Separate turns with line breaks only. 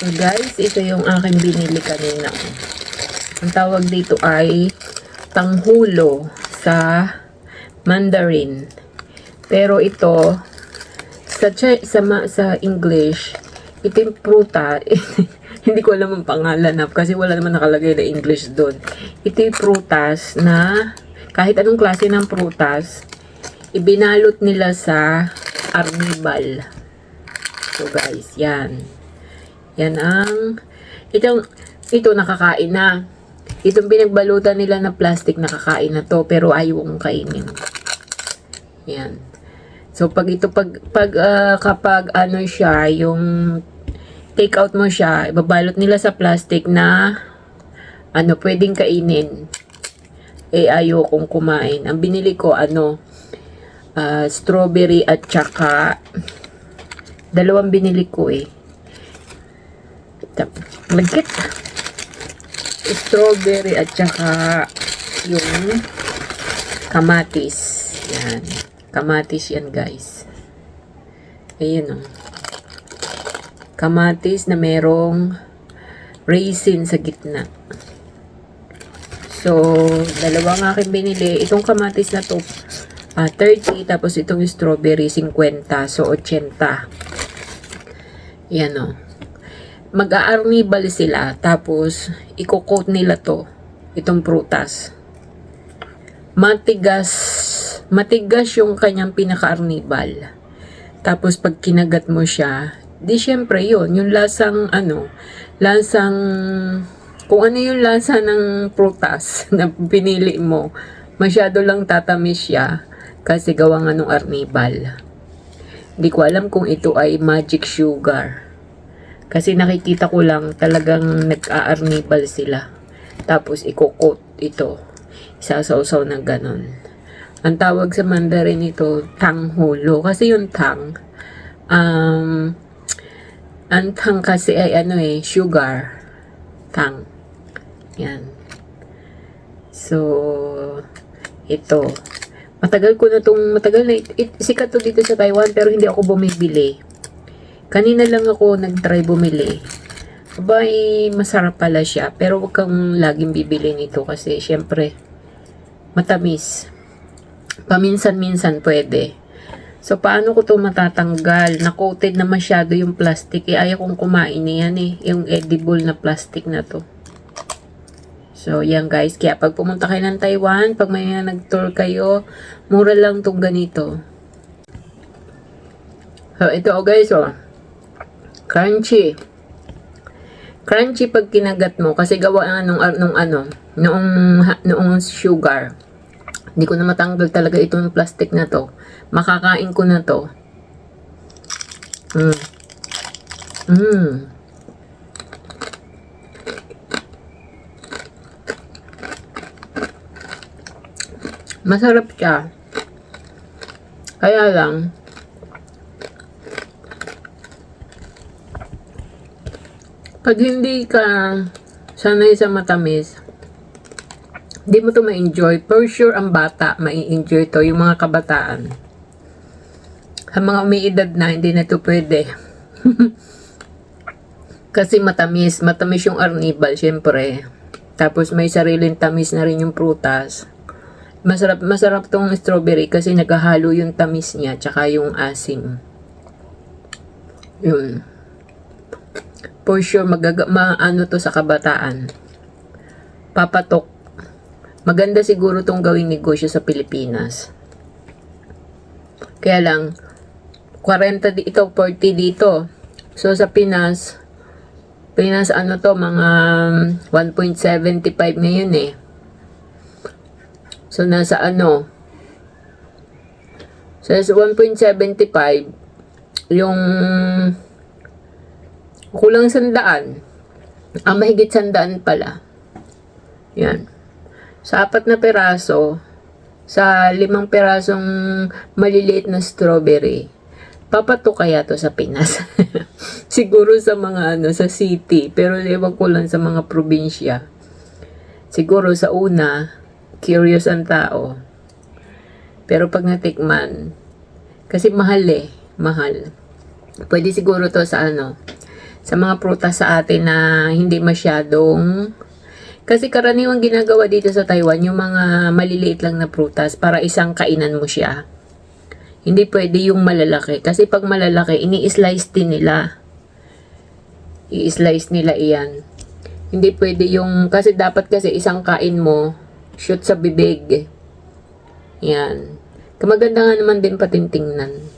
So guys, ito yung aking binili kanina. Ang tawag dito ay tanghulo sa Mandarin. Pero ito sa sa sa English, ito yung pruta. Hindi ko alam ang pangalan na kasi wala naman nakalagay na English doon. Ito yung prutas na kahit anong klase ng prutas, ibinalot nila sa arnibal. So guys, yan. Yan ang itong ito nakakain na. Itong pinagbalutan nila na plastic nakakain na to pero ayaw kong kainin. Yan. So pag ito pag pag ah, kapag ano siya yung take out mo siya, ibabalot nila sa plastic na ano pwedeng kainin. Eh ayaw kong kumain. Ang binili ko ano ah, strawberry at saka dalawang binili ko eh. Tap- Lagkit. Strawberry at saka yung kamatis. Yan. Kamatis yan guys. Ayan o. Kamatis na merong raisin sa gitna. So, dalawa nga aking binili. Itong kamatis na to, ah, 30. Tapos itong strawberry, 50. So, 80. Yan o. Mag-aarnibal sila. Tapos, i-coat nila to. Itong prutas. Matigas. Matigas yung kanyang pinaka-arnibal. Tapos, pag kinagat mo siya, di syempre yun. Yung lasang, ano, lasang, kung ano yung lasa ng prutas na pinili mo, masyado lang tatamis siya kasi gawa nga nung arnibal. Hindi ko alam kung ito ay magic sugar. Kasi nakikita ko lang talagang nag-aarnibal sila. Tapos ikokot ito. Isasawsaw na ganon. Ang tawag sa Mandarin ito, tanghulo. Kasi yung tang, um, ang tang kasi ay ano eh, sugar. Tang. Yan. So, ito. Matagal ko na itong, matagal na, it, it- sikat to dito sa Taiwan pero hindi ako bumibili. Kanina lang ako nag-try bumili. Abay, masarap pala siya. Pero wag kang laging bibili nito kasi syempre, matamis. Paminsan-minsan pwede. So, paano ko to matatanggal? Na-coated na masyado yung plastic. Eh, ayaw kong kumain niyan eh. Yung edible na plastic na to. So, yan guys. Kaya pag pumunta kayo ng Taiwan, pag may nag-tour kayo, mura lang tong ganito. So, ito oh guys, oh. Crunchy. Crunchy pag kinagat mo kasi gawa nga nung, nung ano, noong, noong sugar. Hindi ko na matanggal talaga itong plastic na to. Makakain ko na to. Mm. Mm. Masarap siya. Kaya lang, pag hindi ka sanay sa matamis, hindi mo to ma-enjoy. For sure, ang bata, mai-enjoy to. Yung mga kabataan. Ang mga umiidad na, hindi na to pwede. Kasi matamis. Matamis yung arnibal, syempre. Tapos may sariling tamis na rin yung prutas. Masarap, masarap tong strawberry kasi naghahalo yung tamis niya tsaka yung asim. Yun. For sure, magaga, maano to sa kabataan. Papatok. Maganda siguro tong gawing negosyo sa Pilipinas. Kaya lang, 40 di- ito, 40 dito. So, sa Pinas, Pinas ano to, mga um, 1.75 ngayon eh. So, nasa ano, so, sa 1.75, yung kulang sandaan. Ang mahigit sandaan pala. Yan. Sa apat na peraso, sa limang perasong maliliit na strawberry, papato kaya to sa Pinas. Siguro sa mga ano, sa city, pero ewan ko lang sa mga probinsya. Siguro sa una, curious ang tao. Pero pag natikman, kasi mahal eh, mahal. Pwede siguro to sa ano, sa mga prutas sa atin na hindi masyadong kasi karaniwang ginagawa dito sa Taiwan yung mga maliliit lang na prutas para isang kainan mo siya. Hindi pwede yung malalaki kasi pag malalaki ini-slice din nila. I-slice nila iyan. Hindi pwede yung kasi dapat kasi isang kain mo shoot sa bibig. Yan. Kamaganda nga naman din patintingnan.